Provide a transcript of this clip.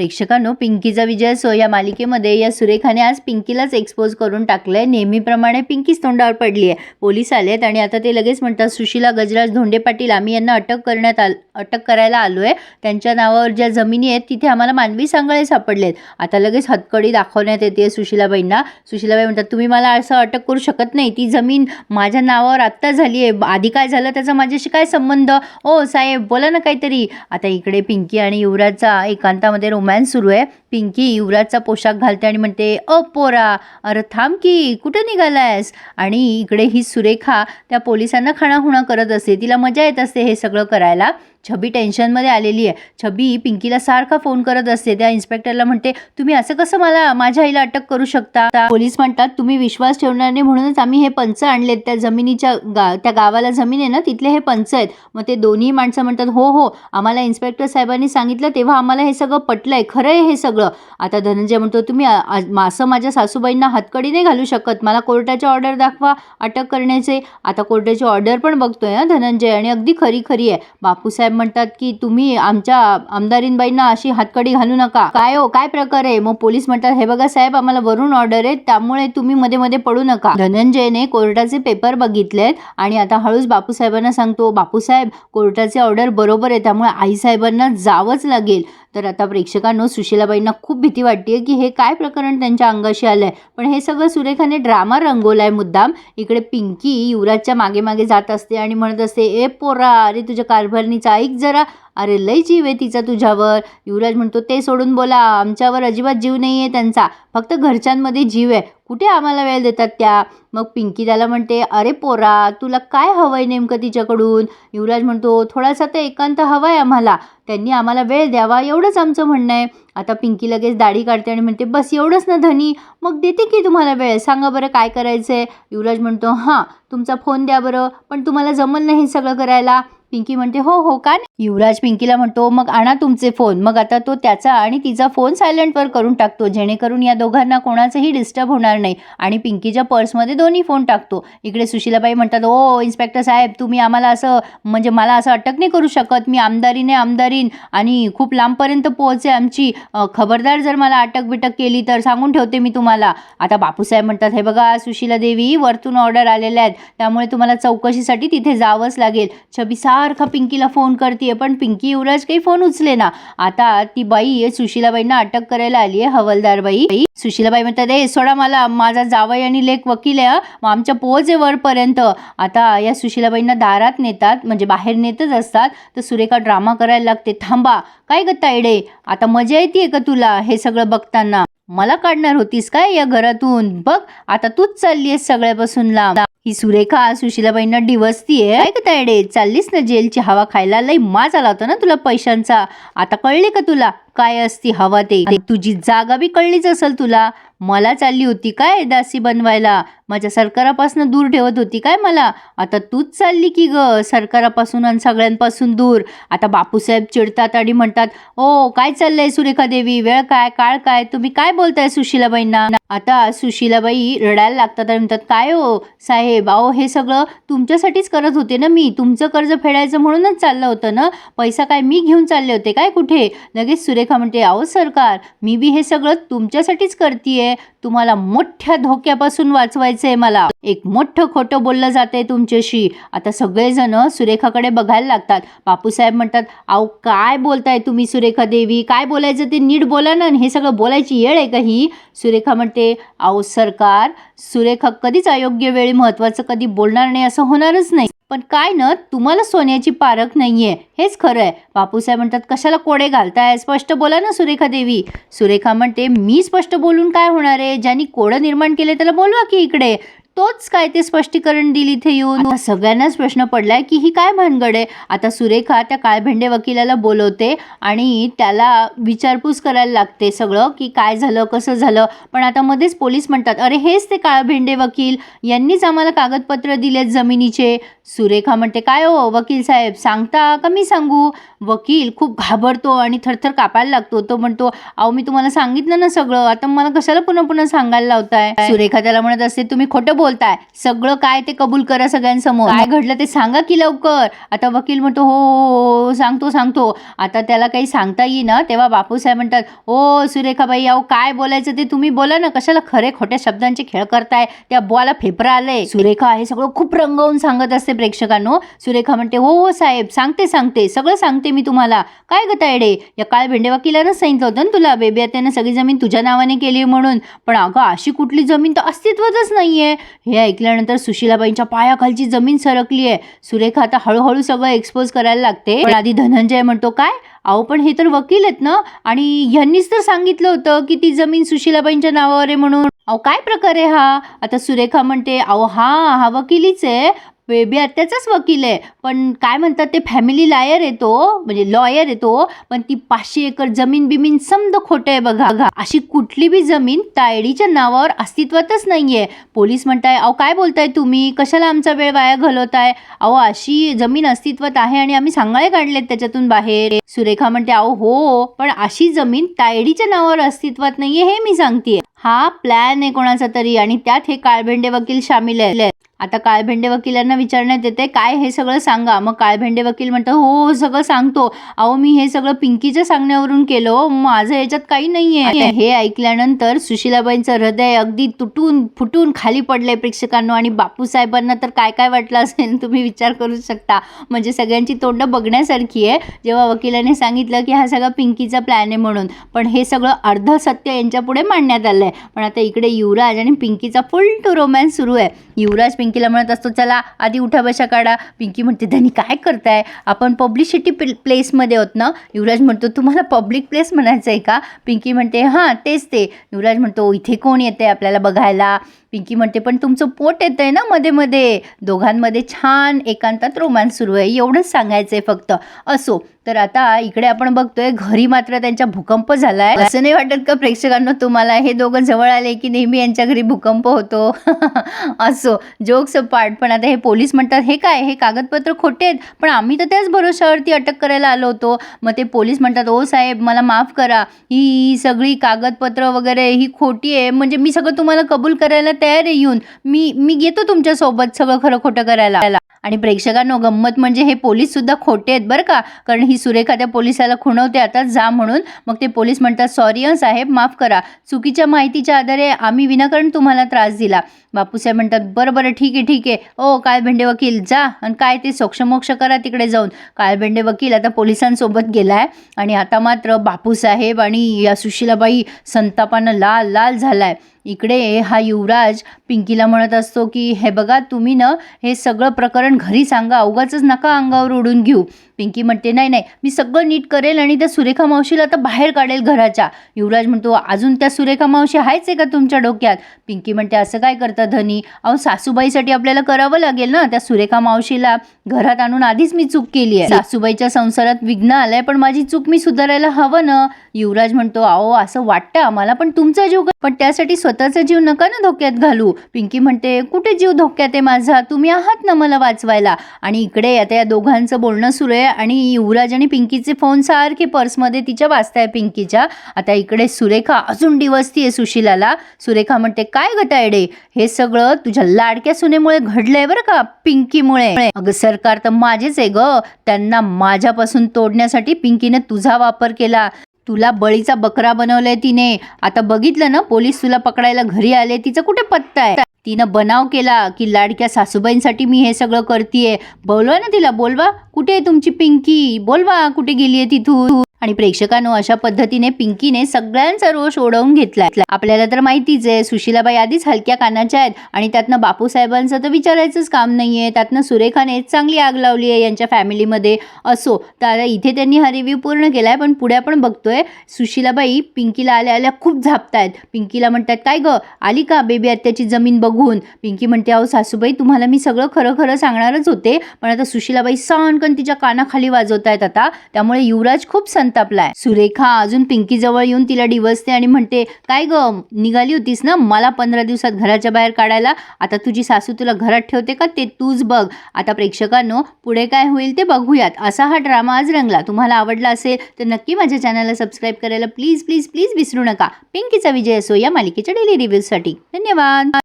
प्रेक्षकांनो पिंकीचा विजय so या मालिकेमध्ये या सुरेखाने आज पिंकीलाच एक्सपोज करून टाकलंय. नेहमीप्रमाणे पिंकीच तोंडावर पडली आहे पोलीस आलेत आणि आता ते लगेच म्हणतात सुशीला गजराज धोंडे पाटील आम्ही यांना अटक करण्यात आल अटक करायला आलो आहे त्यांच्या नावावर ज्या जमिनी आहेत तिथे आम्हाला मानवी सांगळे सापडलेत. आता लगेच हतकडी दाखवण्यात येते सुशीलाबाईंना. सुशीलाबाई म्हणतात तुम्ही मला असं अटक करू शकत नाही. ती जमीन माझ्या नावावर आत्ता झाली आहे आधी काय झालं त्याचा माझ्याशी काय संबंध? ओ साहेब बोला ना काहीतरी. आता इकडे पिंकी आणि युवराजचा एकांतामध्ये रोमॅन्स सुरू आहे. पिंकी युवराजचा पोशाख घालते आणि म्हणते अ पोरा अरे थांब की कुठं निघालायस? आणि इकडे ही सुरेखा त्या पोलिसांना खाणाखुणा करत असते. तिला मजा येत असते हे सगळं करायला. छबी टेन्शनमध्ये आलेली आहे. छबी पिंकीला सारखा फोन करत असते. त्या इन्स्पेक्टरला म्हणते तुम्ही असं कसं मला माझ्या आईला अटक करू शकता? पोलीस म्हणतात तुम्ही विश्वास ठेवणार नाही म्हणूनच आम्ही हे पंच आणलेत. त्या जमिनीच्या गा त्या गावाला जमीन आहे ना तिथले हे पंच आहेत. मग ते दोन्ही माणसं म्हणतात हो हो आम्हाला इन्स्पेक्टर साहेबांनी सांगितलं तेव्हा आम्हाला हे सगळं पटलंय. खरं आहे हे सगळं. आता धनंजय म्हणतो तुम्ही असं माझ्या सासूबाईंना हातकडी नाही घालू शकत. मला कोर्टाची ऑर्डर दाखवा अटक करण्याचे. आता कोर्टाची ऑर्डर पण बघतोय ना धनंजय. आणि अगदी खरी खरी आहे. बापूसाहेब म्हणतात की तुम्ही आमच्या आमदारीनबाईंना अशी हातकडी घालू नका. काय हो? काय प्रकार आहे? मग पोलीस म्हणतात हे बघा साहेब आम्हाला वरून ऑर्डर आहे त्यामुळे तुम्ही मध्ये मध्ये पडू नका. धनंजयने कोर्टाचे पेपर बघितलेत आणि आता हळूच बापूसाहेबांना सांगतो बापूसाहेब कोर्टाचे ऑर्डर बरोबर आहे. त्यामुळे आईसाहेबांना जावंच लागेल. तर आता प्रेक्षकांनो सुशीलाबाईंना खूप भीती वाटते की हे काय प्रकरण त्यांच्या अंगाशी आलं आहे पण हे सगळं सुरेखाने ड्रामा रंगवला आहे मुद्दाम. इकडे पिंकी युवराजच्या मागे मागे जात असते आणि म्हणत असते ए पोरा अरे तुझ्या कारभारणीचा ऐक जरा. अरे लय जीव आहे तिचा तुझ्यावर. युवराज म्हणतो ते सोडून बोला आमच्यावर अजिबात जीव नाही आहे त्यांचा. फक्त घरच्यांमध्ये जीव आहे. कुठे आम्हाला वेळ देतात त्या? मग पिंकी त्याला म्हणते अरे पोरा तुला काय हवं आहे नेमकं तिच्याकडून? युवराज म्हणतो थोडासा तर एकांत हवा आहे आम्हाला. त्यांनी आम्हाला वेळ द्यावा एवढंच आमचं म्हणणं आहे. आता पिंकी लगेच दाढी काढते आणि म्हणते बस एवढंच ना धनी मग देते की तुम्हाला वेळ? सांगा बरं काय करायचं आहे युवराज म्हणतो हां तुमचा फोन द्या बरं पण तुम्हाला जमल नाही सगळं करायला. पिंकी म्हणते हो हो का नाही? युवराज पिंकीला म्हणतो मग आणा तुमचे फोन. मग आता तो त्याचा आणि तिचा फोन सायलेंटवर करून टाकतो जेणेकरून या दोघांना कोणाचंही डिस्टर्ब होणार नाही आणि पिंकीच्या पर्समध्ये दोन्ही फोन टाकतो. इकडे सुशीलाबाई म्हणतात ओ इन्स्पेक्टर साहेब तुम्ही आम्हाला असं म्हणजे मला असं अटक नाही करू शकत. मी आमदारीने आमदारीन आणि खूप लांबपर्यंत पोहोचे आमची. खबरदार जर मला अटक बिटक केली तर सांगून ठेवते मी तुम्हाला. आता बापूसाहेब म्हणतात हे बघा सुशीला देवी वरतून ऑर्डर आलेल्या आहेत. त्यामुळे तुम्हाला चौकशीसाठी तिथे जावंच लागेल. छबी सारखा पिंकीला फोन करते पण पिंकी युवराज काही फोन उचले ना. आता ती बाई सुशीलाबाईंना अटक करायला आली आहे हवलदार बाई. सुशीलाबाई म्हणतात ए सोडा मला माझा जावई आणि लेख वकील आहे मग आमच्या पोच आहे वरपर्यंत. आता या सुशीलाबाईंना दारात नेतात म्हणजे बाहेर नेतच असतात. तर सुरेखा ड्रामा करायला लागते थांबा काय ग तायडे? आता मजा येते का तुला हे सगळं बघताना? मला काढणार होतीस काय या घरातून? बघ आता तूच चालली आहेस सगळ्यापासून लांब ही सुरेखा सुशीलाबाईंना डिवसतीये. ऐक तायडे चाललीस ना जेलची हवा खायला? लई माज आला होता ना तुला पैशांचा. आता कळले का तुला? काय असती हवा ते. तुझी जागा बी कळलीच असेल तुला. मला चालली होती काय दासी बनवायला? माझ्या सरकारापासून दूर ठेवत होती काय मला? आता तूच चालली की ग. सरकारापासून आणि सगळ्यांपासून दूर. आता बापूसाहेब चिडतात आणि म्हणतात ओ काय चाललंय सुरेखा देवी? वेळ काय? काळ काय? तुम्ही काय बोलताय सुशीलाबाईंना? आता सुशीलाबाई रडायला लागतात आणि म्हणतात काय हो? साहेब अहो हे सगळं तुमच्यासाठीच करत होते ना मी. तुमचं कर्ज फेडायचं म्हणूनच चाललं होतं ना? पैसा काय मी घेऊन चालले होते काय कुठे? लगेच सुरेखा म्हणते अहो सरकार मी बी हे सगळं तुमच्यासाठीच करतीये. तुम्हाला मोठ्या धोक्यापासून वाचवायचं आहे मला. एक मोठं खोटं बोललं जातंय तुमच्याशी. आता सगळेजण सुरेखाकडे बघायला लागतात. बापूसाहेब म्हणतात अहो काय बोलताय तुम्ही सुरेखा देवी? काय बोलायचं ते नीट बोला ना हे सगळं बोलायची येळ आहे का ही? सुरेखा म्हणते अहो सरकार सुरेखा कधीच अयोग्य वेळी महत्त्वाचं कधी बोलणार नाही असं होणारच नाही. पण काय ना तुम्हाला सोन्याची पारख नाही आहे हेच खरं आहे बापूसाहेब म्हणतात कशाला कोडे घालताय? स्पष्ट बोला ना सुरेखा देवी. सुरेखा म्हणते मी स्पष्ट बोलून काय होणार आहे? ज्यांनी कोडं निर्माण केले त्याला बोलवा की इकडे. तोच काय ते स्पष्टीकरण दिली इथे येऊन? सगळ्यांनाच प्रश्न पडलाय की ही काय भानगड आहे? आता सुरेखा त्या काळभेंडे वकिलाला बोलवते आणि त्याला विचारपूस करायला लागते सगळं की काय झालं कसं झालं. पण आता मध्येच पोलीस म्हणतात अरे हेच ते काळभेंडे वकील. यांनीच आम्हाला कागदपत्र दिलेत जमिनीचे. सुरेखा म्हणते काय हो वकील साहेब सांगता का मी सांगू? वकील खूप घाबरतो आणि थरथर कापायला लागतो. तो म्हणतो अहो मी तुम्हाला सांगितलं ना सगळं. आता मला कशाला पुन्हा पुन्हा सांगायला लावताय? सुरेखा त्याला म्हणत असते तुम्ही खोटं बोलताय. सगळं काय ते कबूल करा सगळ्यांसमोर. काय? घडलं ते सांगा की लवकर. आता वकील म्हणतो हो हो, हो सांगतो सांगतो. आता त्याला काही सांगता येईना. तेव्हा बापूसाहेब म्हणतात हो सुरेखाबाई अहो काय बोलायचं ते तुम्ही बोला ना. कशाला खरे खोट्या शब्दांचे खेळ करताय? त्या बुवाला फेफरा आले सुरेखा हे सगळं खूप रंगवून सांगत असते प्रेक्षकांनो. सुरेखा म्हणते हो हो साहेब सांगते सांगते. सगळं सांगते मी तुम्हाला. काय ग तायडे? या काळ भेंडे वकिलानं सांगितलं होतं ना तुला? बेबी त्यानं सगळी जमीन तुझ्या नावाने केली म्हणून. पण अगं अशी कुठली जमीन तर अस्तित्वातच नाहीये. हे ऐकल्यानंतर सुशीलाबाईंच्या पायाखालची जमीन सरकली आहे. सुरेखा आता हळूहळू सगळं एक्सपोज करायला लागते. पण आधी धनंजय म्हणतो काय? अहो पण हे तर वकील आहेत ना? आणि ह्यांनीच तर सांगितलं होतं की ती जमीन सुशीलाबाईंच्या नावावर आहे म्हणून. अहो काय प्रकार आहे हा? आता सुरेखा म्हणते अहो हा हा वकिलीच आहे. बेबी आत्याचाच वकील आहे. पण काय म्हणतात ते फॅमिली लायर आहे तो म्हणजे लॉयर आहे तो पण ती पाचशे एकर जमीन बिमीन समद खोटं आहे बघा. बघा. अशी कुठली बी जमीन तायडीच्या नावावर अस्तित्वातच नाहीये. पोलीस म्हणताय अहो काय बोलताय तुम्ही? कशाला आमचा वेळ वाया घालवताय? अहो अशी जमीन अस्तित्वात आहे आणि आम्ही सांगाळे काढलेत त्याच्यातून बाहेर. सुरेखा म्हणते अहो हो पण अशी जमीन तायडीच्या नावावर अस्तित्वात नाहीये हे मी सांगतेय. हा प्लॅन आहे कोणाचा तरी आणि त्यात हे काळभेंडे वकील सामील आहे आता काळभेंडे वकिलांना विचारण्यात येते काय हे सगळं सांगा? मग काळभेंडे वकील म्हणतात हो हो सगळं सांगतो. अहो मी हे सगळं पिंकीच्या सांगण्यावरून केलं हो. माझं याच्यात काही नाहीये. आहे हे ऐकल्यानंतर सुशीलाबाईंचं हृदय अगदी तुटून फुटून खाली पडलंय प्रेक्षकांनो. आणि बापूसाहेबांना तर काय काय वाटलं असेल तुम्ही विचार करू शकता. म्हणजे सगळ्यांची तोंड बघण्यासारखी आहे. जेव्हा वकिलाने सांगितलं की हा सगळा पिंकीचा प्लॅन आहे म्हणून. पण हे सगळं अर्ध सत्य यांच्या पुढे मांडण्यात आलंय. पण आता इकडे युवराज आणि पिंकीचा फुल टू रोमॅन्स सुरू आहे. युवराज पिंकीला म्हणत असतो चला आधी उठा बशा काढा. पिंकी म्हणते धनी काय करताय? आपण पब्लिसिटी प्लेसमध्ये होत ना? युवराज म्हणतो तुम्हाला पब्लिक प्लेस म्हणायचं आहे का? पिंकी म्हणते हां तेच ते. युवराज म्हणतो इथे कोण येते आपल्याला बघायला? पिंकी म्हणते पण तुमचं पोट येतं आहे ना मध्ये मध्ये. दोघांमध्ये छान एकांतात रोमांस सुरू आहे. एवढंच सांगायचं आहे फक्त. असो. तर आता इकडे आपण बघतोय घरी मात्र त्यांचा भूकंप झालाय. असं नाही वाटत का प्रेक्षकांना तुम्हाला हे दोघं जवळ आले की नेहमी यांच्या घरी भूकंप होतो? असो. Jokes part. पण आता हे पोलीस म्हणतात हे काय? हे कागदपत्र खोटे आहेत. पण आम्ही तर त्याच भरोशावरती अटक करायला आलो होतो. मग ते पोलीस म्हणतात ओ साहेब मला माफ करा. ही सगळी कागदपत्र वगैरे ही खोटी आहे. म्हणजे मी सगळं तुम्हाला कबूल करायला तयार येऊन मी मी घेतो तुमच्यासोबत सगळं खरं खोटं करायला. आणि प्रेक्षकांनो गंमत म्हणजे हे पोलीस सुद्धा खोटे आहेत बरं का? कारण ही सुरेखा त्या पोलिसाला खुणवते. आता जा म्हणून मग ते पोलीस म्हणतात सॉरी साहेब माफ करा. चुकीच्या माहितीच्या आधारे आम्ही विनाकारण तुम्हाला त्रास दिला. बापूसाहेब म्हणतात बरं बरं ठीक आहे ठीक आहे. ओ काळभेंडे वकील जा आणि काय ते सोक्षमोक्ष करा तिकडे जाऊन. काळभेंडे वकील आता पोलिसांसोबत गेलाय आणि आता मात्र बापूसाहेब आणि या सुशीलाबाई संतापानं लाल लाल झालाय. इकडे हा युवराज पिंकीला म्हणत असतो की हे बघा तुम्ही ना हे सगळं प्रकरण घरी सांगा. उगाच नका अंगावर उडून घेऊ. पिंकी म्हणते नाही नाही मी सगळं नीट करेल आणि त्या सुरेखा मावशीला आता बाहेर काढेल घराच्या. युवराज म्हणतो अजून त्या सुरेखा मावशी आहेच आहे का तुमच्या डोक्यात? पिंकी म्हणते असं काय करतं धनी? अहो सासूबाईसाठी आपल्याला करावं लागेल ना त्या सुरेखा मावशीला. घरात आणून आधीच मी चूक केली आहे. सासूबाईच्या संसारात विघ्न आलंय पण माझी चूक मी सुधारायला हवं ना. युवराज म्हणतो अहो असं वाटतं आम्हाला पण तुमचा जीव पण त्यासाठी स्वतःचा जीव नका ना धोक्यात घालू. पिंकी म्हणते कुठे जीव धोक्यात आहे माझा? तुम्ही आहात ना मला वाचवायला. आणि इकडे आता या दोघांचं बोलणं सुरू आहे. आणि युवराज आणि पिंकीचे फोन सारखे पर्समध्ये तिच्या वाचताय पिंकीच्या. आता इकडे सुरेखा अजून डिवसती आहे सुशिलाला. सुरेखा म्हणते काय गतायडे हे सगळं तुझ्या लाडक्या सुनेमुळे घडलंय बरं का? पिंकीमुळे. अगं सरकार तर माझेच आहे ग. त्यांना माझ्यापासून तोडण्यासाठी पिंकीने तुझा वापर केला. तुला बळीचा बकरा बनवलाय तिने. आता बघितलं ना पोलीस तुला पकडायला घरी आले तिचा कुठे पत्ता आहे? तिनं बनाव केला की लाडक्या सासूबाईंसाठी मी हे सगळं करतीये. बोलवा ना तिला बोलवा. कुठे आहे तुमची पिंकी? बोलवा कुठे गेलीये तिथून? आणि प्रेक्षकांनो अशा पद्धतीने पिंकीने सगळ्यांचा रोष ओढवून घेतलाय. आपल्याला तर माहितीच आहे सुशीलाबाई आधीच हलक्या कानाच्या आहेत आणि त्यातनं बापूसाहेबांचं तर विचारायचंच काम नाहीये. त्यातनं सुरेखाने चांगली आग लावली आहे यांच्या फॅमिलीमध्ये. असो तर इथे त्यांनी हा रिव्ह्यू पूर्ण केलाय पण पुढे आपण बघतोय सुशीलाबाई पिंकीला आल्या आल्या खूप झापतायत. पिंकीला म्हणतात काय ग? आली का बेबी आत्याची जमीन बघून? पिंकी म्हणते अहो सासूबाई तुम्हाला मी सगळं खरं खरं सांगणारच होते पण आता सुशीलाबाई सणकन तिच्या कानाखाली वाजवतायत आता. त्यामुळे युवराज खूप संतापलाय. सुरेखा अजून पिंकी जवळ येऊन तिला डिवसते आणि म्हणते काय ग निघाली होतीस ना? मला पंधरा दिवसात घराच्या बाहेर काढायला. आता तुझी सासू तुला घरात ठेवते का? ते तूच बघ. आता प्रेक्षकांनो पुढे काय होईल ते बघूयात. असा हा ड्रामा आज रंगला. तुम्हाला आवडला असेल तर नक्की माझ्या चॅनलला सबस्क्राईब करायला प्लीज प्लीज प्लीज विसरू नका. पिंकीचा विजय असो या मालिकेच्या डेली रिव्ह्यूजसाठी. धन्यवाद.